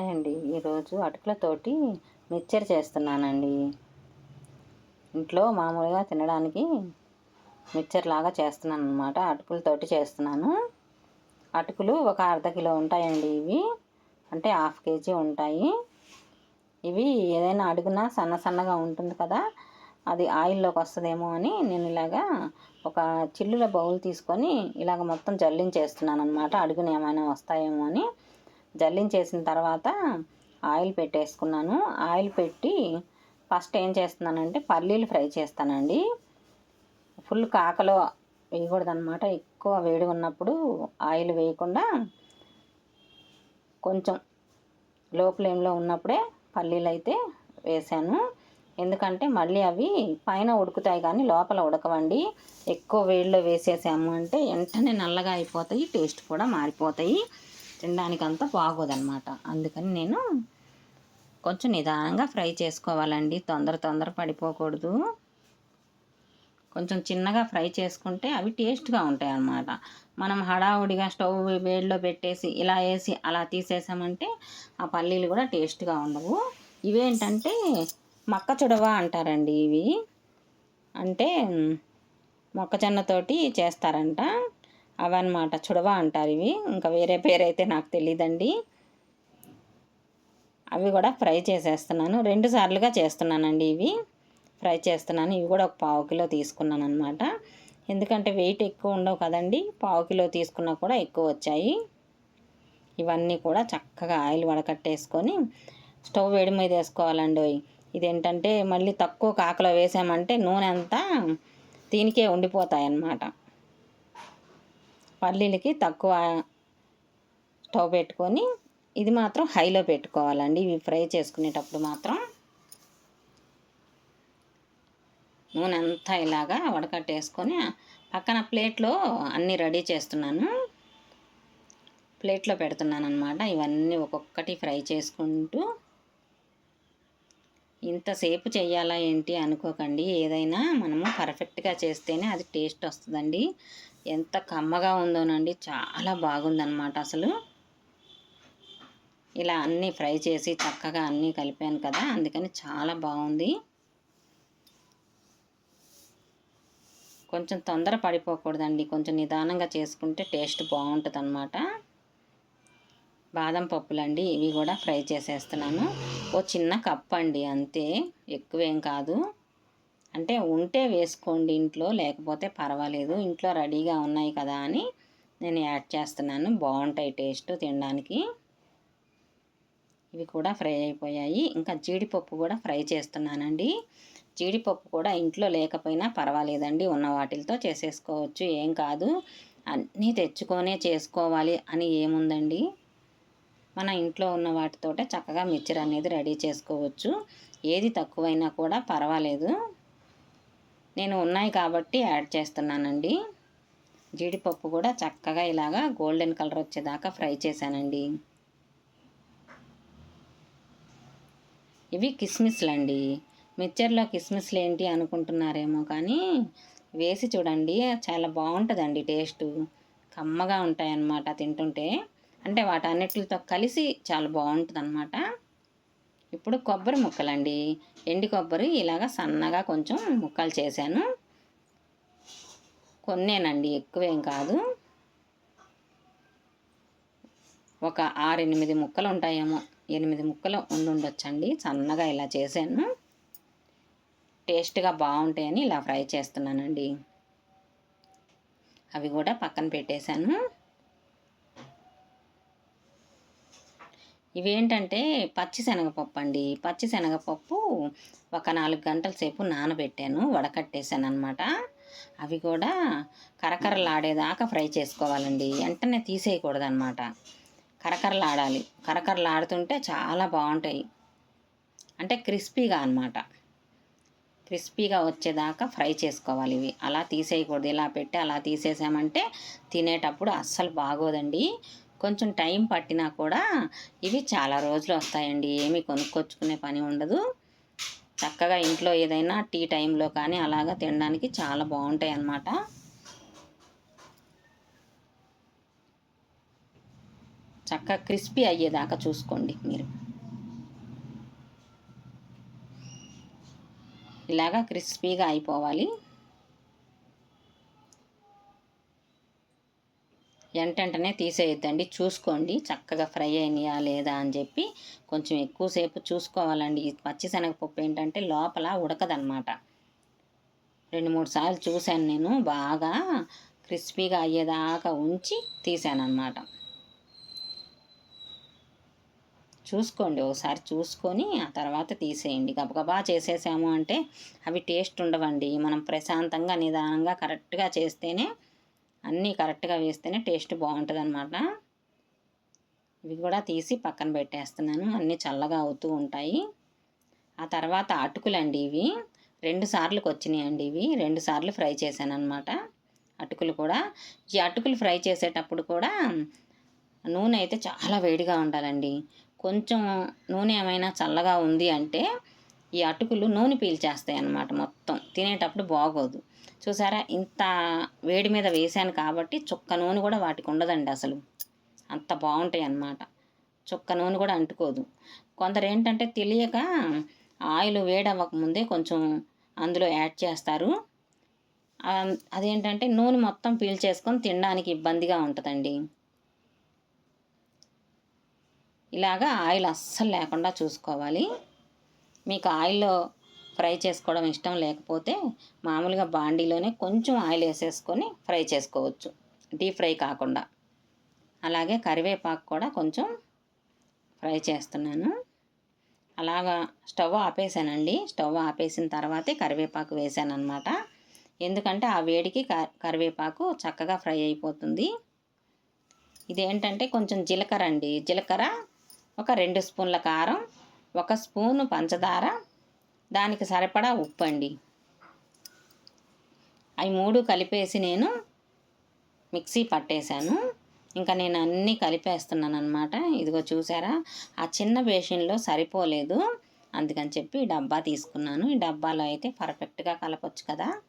Hi అండి ఈరోజు అటుకులతోటి mixture చేస్తున్నానండి. ఇంట్లో మామూలుగా తినడానికి మిక్చర్ లాగా చేస్తున్నాను అనమాట అటుకులతోటి చేస్తున్నాను. అటుకులు ఒక అర్ధ కిలో ఉంటాయండి ఇవి. అంటే హాఫ్ కేజీ ఉంటాయి. ఇవి ఏదైనా అడుగునా సన్న సన్నగా ఉంటుంది కదా అది ఆయిల్లోకి వస్తుందేమో అని నేను ఇలాగా ఒక చిల్లుల బౌల్ తీసుకొని ఇలాగ మొత్తం జల్లించేస్తున్నాను అనమాట అడుగునేమైనా వస్తాయేమో అని. జల్లించేసిన తర్వాత ఆయిల్ పెట్టేసుకున్నాను. ఆయిల్ పెట్టి ఫస్ట్ ఏం చేస్తున్నానంటే పల్లీలు ఫ్రై చేస్తానండి. ఫుల్ కాకలో వేయకూడదు అనమాట ఎక్కువ వేడి ఉన్నప్పుడు ఆయిల్ వేయకుండా కొంచెం లో ఫ్లేమ్లో ఉన్నప్పుడే పల్లీలు అయితే వేసాను. ఎందుకంటే మళ్ళీ అవి పైన ఉడుకుతాయి కానీ లోపల ఉడకవండి. ఎక్కువ వేడిలో వేసేసాము అంటే వెంటనే నల్లగా అయిపోతాయి టేస్ట్ కూడా మారిపోతాయి. తినడానికి అంతా బాగోదన్నమాట. అందుకని నేను కొంచెం నిదానంగా ఫ్రై చేసుకోవాలండి. తొందర తొందర పడిపోకూడదు. కొంచెం చిన్నగా ఫ్రై చేసుకుంటే అవి టేస్ట్గా ఉంటాయి అన్నమాట మనం హడావుడిగా స్టవ్ వేడిలో పెట్టేసి ఇలా వేసి అలా తీసేసామంటే ఆ పల్లీలు కూడా టేస్ట్గా ఉండవు. ఇవేంటంటే మక్క చుడవ అంటారండి ఇవి. అంటే మొక్కజొన్నతోటి చేస్తారంట. అవన్నమాట. చుడవ అంటారు ఇవి. ఇంకా వేరే పేరు అయితే నాకు తెలియదండి అవి కూడా ఫ్రై చేసేస్తున్నాను. రెండు సార్లుగా చేస్తున్నానండి ఇవి. ఫ్రై చేస్తున్నాను. ఇవి కూడా ఒక పావు కిలో తీసుకున్నాను అనమాట ఎందుకంటే వెయిట్ ఎక్కువ ఉండవు కదండి. పావు కిలో తీసుకున్నా కూడా ఎక్కువ వచ్చాయి. ఇవన్నీ కూడా చక్కగా ఆయిల్ వడకట్టేసుకొని స్టవ్ వేడి మీద వేసుకోవాలండి ఇదేంటంటే మళ్ళీ తక్కువ కాకలో వేసామంటే నూనె అంతా దీనికే ఉండిపోతాయి అన్నమాట పల్లీలకి తక్కువ స్టవ్ పెట్టుకొని ఇది మాత్రం హైలో పెట్టుకోవాలండి. ఇవి ఫ్రై చేసుకునేటప్పుడు మాత్రం నూనె అంతా ఇలాగా వడకట్టేసుకొని పక్కన ప్లేట్లో అన్నీ రెడీ చేస్తున్నాను. ప్లేట్లో పెడుతున్నాను అనమాట ఇవన్నీ ఒక్కొక్కటి ఫ్రై చేసుకుంటూ ఇంతసేపు చేయాలా ఏంటి అనుకోకండి. ఏదైనా మనము పర్ఫెక్ట్గా చేస్తేనే అది టేస్ట్ వస్తుందండి. ఎంత కమ్మగా ఉందోనండి చాలా బాగుందన్నమాట అసలు. ఇలా అన్నీ ఫ్రై చేసి చక్కగా అన్నీ కలిపాను కదా అందుకని చాలా బాగుంది. కొంచెం తొందర పడిపోకూడదండి కొంచెం నిదానంగా చేసుకుంటే టేస్ట్ బాగుంటుంది అనమాట బాదం పప్పులండి ఇవి కూడా ఫ్రై చేసేస్తున్నాను. ఓ చిన్న కప్ అండి అంతే ఎక్కువేం కాదు. అంటే ఉంటే వేసుకోండి ఇంట్లో లేకపోతే పర్వాలేదు ఇంట్లో రెడీగా ఉన్నాయి కదా అని నేను యాడ్ చేస్తున్నాను. బాగుంటాయి టేస్ట్ తినడానికి. ఇవి కూడా ఫ్రై అయిపోయాయి. ఇంకా జీడిపప్పు కూడా ఫ్రై చేస్తున్నానండి. జీడిపప్పు కూడా ఇంట్లో లేకపోయినా పర్వాలేదండి. ఉన్న వాటిలతో చేసేసుకోవచ్చు. ఏం కాదు. అన్నీ తెచ్చుకొనే చేసుకోవాలి అని ఏముందండి? మన ఇంట్లో ఉన్న వాటితోటే చక్కగా మిక్చర్ అనేది రెడీ చేసుకోవచ్చు. ఏది తక్కువైనా కూడా పర్వాలేదు. నేను ఉన్నాయి కాబట్టి యాడ్ చేస్తున్నానండి. జీడిపప్పు కూడా చక్కగా ఇలాగా గోల్డెన్ కలర్ వచ్చేదాకా ఫ్రై చేశానండి. ఇవి కిస్మిస్లు అండి మిక్చర్లో కిస్మిస్లు ఏంటి అనుకుంటున్నారేమో కానీ వేసి చూడండి చాలా బాగుంటుందండి టేస్ట్. కమ్మగా ఉంటాయన్నమాట తింటుంటే. అంటే వాటన్నిటితో కలిసి చాలా బాగుంటుంది అన్నమాట ఇప్పుడు కొబ్బరి ముక్కలండి. ఎండి కొబ్బరి ఇలాగ సన్నగా కొంచెం ముక్కలు చేశాను. కొన్నేనండి ఎక్కువేం కాదు. ఒక ఆరు ఎనిమిది ముక్కలు ఉంటాయేమో ఎనిమిది ముక్కలు ఉండుండొచ్చండి. సన్నగా ఇలా చేశాను. టేస్ట్గా బాగుంటాయని ఇలా ఫ్రై చేస్తున్నానండి. అవి కూడా పక్కన పెట్టేశాను. ఇవేంటంటే పచ్చిశనగపప్పు అండి పచ్చిశనగపప్పు ఒక నాలుగు గంటల సేపు నానబెట్టాను వడకట్టేశాను అనమాట అవి కూడా కరకరలాడేదాకా ఫ్రై చేసుకోవాలండి. వెంటనే తీసేయకూడదు అనమాట కరకరలాడాలి. కరకరలాడుతుంటే చాలా బాగుంటాయి. అంటే క్రిస్పీగా అనమాట క్రిస్పీగా వచ్చేదాకా ఫ్రై చేసుకోవాలి ఇవి. అలా తీసేయకూడదు. ఇలా పెట్టి అలా తీసేసామంటే తినేటప్పుడు అస్సలు బాగోదండి. కొంచెం టైం పట్టినా కూడా ఇవి చాలా రోజులు వస్తాయండి. ఏమీ కొనుక్కొచ్చుకునే పని ఉండదు. చక్కగా ఇంట్లో ఏదైనా టీ టైంలో కానీ అలాగా తినడానికి చాలా బాగుంటాయి అన్నమాట. చక్కగా క్రిస్పీ అయ్యేదాకా చూసుకోండి మీరు. ఇలాగా క్రిస్పీగా అయిపోవాలి. వెంటనే తీసేయద్దండి. చూసుకోండి. చక్కగా ఫ్రై అయినాయా లేదా అని చెప్పి కొంచెం ఎక్కువసేపు చూసుకోవాలండి. ఈ పచ్చిశనగపప్పు ఏంటంటే లోపల ఉడకదనమాట రెండు మూడు సార్లు చూశాను నేను. బాగా క్రిస్పీగా అయ్యేదాకా ఉంచి తీసాను అనమాట చూసుకోండి. ఒకసారి చూసుకొని ఆ తర్వాత తీసేయండి. గబగబా చేసేసాము అంటే అవి టేస్ట్ ఉండవండి. మనం ప్రశాంతంగా నిదానంగా కరెక్ట్గా చేస్తేనే అన్నీ కరెక్ట్గా వేస్తేనే టేస్ట్ బాగుంటుంది అనమాట ఇవి కూడా తీసి పక్కన పెట్టేస్తున్నాను. అన్నీ చల్లగా అవుతూ ఉంటాయి. ఆ తర్వాత అటుకులండి ఇవి. రెండు సార్లు వచ్చినాయండి ఇవి. రెండు సార్లు ఫ్రై చేశాను అనమాట అటుకులు కూడా. ఈ అటుకులు ఫ్రై చేసేటప్పుడు కూడా నూనె అయితే చాలా వేడిగా ఉండాలండి. కొంచెం నూనె ఏమైనా చల్లగా ఉంది అంటే ఈ అటుకులు నూనె పీల్చేస్తాయి అన్నమాట మొత్తం. తినేటప్పుడు బాగోదు. చూసారా? ఇంత వేడి మీద వేసాను కాబట్టి చుక్క నూనె కూడా వాటికి ఉండదండి అసలు. అంత బాగుంటాయి అన్నమాట. చుక్క నూనె కూడా అంటుకోదు. కొందరు ఏంటంటే తెలియక ఆయిల్ వేడవ్వకముందే కొంచెం అందులో యాడ్ చేస్తారు. అదేంటంటే నూనె మొత్తం పీల్చేసుకొని తినడానికి ఇబ్బందిగా ఉంటుందండి. ఇలాగా ఆయిల్ అస్సలు లేకుండా చూసుకోవాలి. మీకు ఆయిల్లో ఫ్రై చేసుకోవడం ఇష్టం లేకపోతే మామూలుగా బాండీలోనే కొంచెం ఆయిల్ వేసేసుకొని ఫ్రై చేసుకోవచ్చు. డీప్ ఫ్రై కాకుండా. అలాగే కరివేపాకు కూడా కొంచెం ఫ్రై చేస్తున్నాను. అలాగా స్టవ్ ఆపేసానండి. స్టవ్ ఆపేసిన తర్వాతే కరివేపాకు వేసాను అనమాట ఎందుకంటే ఆ వేడికి కరివేపాకు చక్కగా ఫ్రై అయిపోతుంది. ఇదేంటంటే కొంచెం జీలకర్ర అండి. జీలకర్ర ఒక రెండు స్పూన్ల కారం ఒక స్పూను పంచదార దానికి సరిపడా ఉప్పు అండి అవి మూడు కలిపేసి నేను మిక్సీ పట్టేశాను. ఇంకా నేను అన్నీ కలిపేస్తున్నాను అనమాట ఇదిగో చూసారా? ఆ చిన్న బేషన్లో సరిపోలేదు. అందుకని చెప్పి డబ్బా తీసుకున్నాను. ఈ డబ్బాలో అయితే పర్ఫెక్ట్గా కలపచ్చు కదా?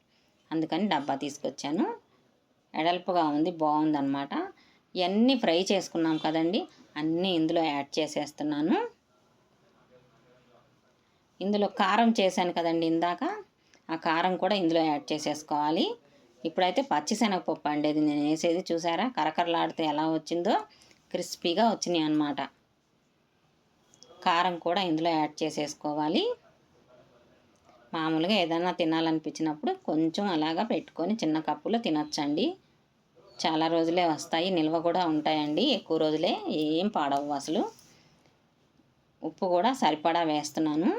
అందుకని డబ్బా తీసుకొచ్చాను. ఎడల్పుగా ఉంది బాగుందన్నమాట. ఇవన్నీ ఫ్రై చేసుకున్నాం కదండి. అన్నీ ఇందులో యాడ్ చేసేస్తున్నాను. ఇందులో కారం చేశాను కదండి ఇందాక. ఆ కారం కూడా ఇందులో యాడ్ చేసేసుకోవాలి. ఇప్పుడైతే పచ్చిశనగపప్పు అండి అది నేను వేసేది చూసారా? కరకరలాడితే ఎలా వచ్చిందో క్రిస్పీగా వచ్చినాయి అన్నమాట. కారం కూడా ఇందులో యాడ్ చేసేసుకోవాలి. మామూలుగా ఏదైనా తినాలనిపించినప్పుడు కొంచెం అలాగా పెట్టుకొని చిన్న కప్పులో తినొచ్చండి. చాలా రోజులే వస్తాయి. నిల్వ కూడా ఉంటాయండి. ఎక్కువ రోజులే ఏం పాడవు అసలు. ఉప్పు కూడా సరిపడా వేస్తున్నాను.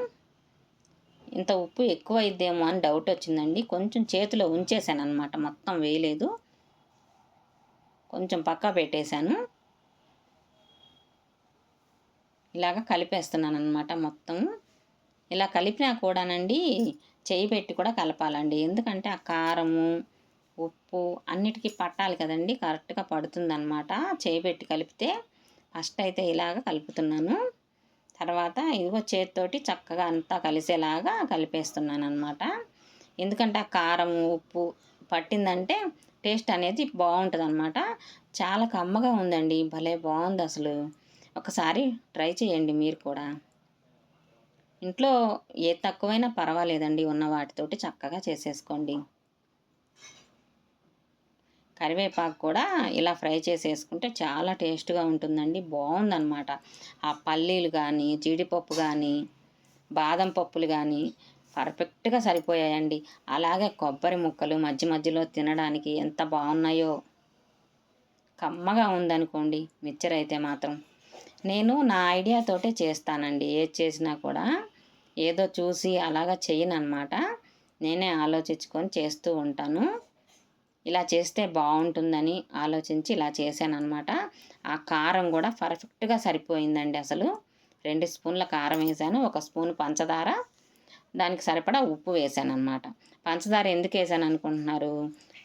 ఇంత ఉప్పు ఎక్కువ అయిద్దేమో అని డౌట్ వచ్చిందండి. కొంచెం చేతిలో ఉంచేసాను అనమాట మొత్తం వేయలేదు. కొంచెం పక్క పెట్టేశాను. ఇలాగ కలిపేస్తున్నాను అనమాట మొత్తం. ఇలా కలిపినా కూడానండి చేయి పెట్టి కూడా కలపాలండి. ఎందుకంటే ఆ కారము ఉప్పు అన్నిటికీ పట్టాలి కదండి. కరెక్ట్గా పడుతుందన్నమాట. చేయి పెట్టి కలిపితే ఫస్ట్ అయితే ఇలాగ కలుపుతున్నాను. తర్వాత ఇదిగో చేతితోటి చక్కగా అంతా కలిసేలాగా కలిపేస్తున్నాను అనమాట ఎందుకంటే ఆ కారం ఉప్పు పట్టిందంటే టేస్ట్ అనేది బాగుంటుంది అనమాట చాలా కమ్మగా ఉందండి భలే బాగుంది అసలు. ఒకసారి ట్రై చేయండి మీరు కూడా. ఇంట్లో ఏ తక్కువైనా పర్వాలేదండి ఉన్న వాటితోటి చక్కగా చేసేసుకోండి. కరివేపాకు కూడా ఇలా ఫ్రై చేసేసుకుంటే చాలా టేస్ట్గా ఉంటుందండి. బాగుందనమాట ఆ పల్లీలు కానీ జీడిపప్పు కానీ బాదం పప్పులు కానీ పర్ఫెక్ట్గా సరిపోయాయండి. అలాగే కొబ్బరి ముక్కలు మధ్య మధ్యలో తినడానికి ఎంత బాగున్నాయో కమ్మగా ఉందనుకోండి మిక్చర్ అయితే మాత్రం. నేను నా ఐడియాతోటే చేస్తానండి. ఏది చేసినా కూడా ఏదో చూసి అలాగా చేయను అనమాట నేనే ఆలోచించుకొని చేస్తూ ఉంటాను. ఇలా చేస్తే బాగుంటుందని ఆలోచించి ఇలా చేశాను అనమాట ఆ కారం కూడా పర్ఫెక్ట్గా సరిపోయిందండి అసలు. రెండు స్పూన్ల కారం వేసాను ఒక స్పూన్ పంచదార దానికి సరిపడా ఉప్పు వేసాను అనమాట పంచదార ఎందుకు వేసాను అనుకుంటున్నారు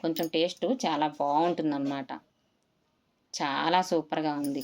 కొంచెం టేస్ట్ చాలా బాగుంటుందన్నమాట. చాలా సూపర్గా ఉంది.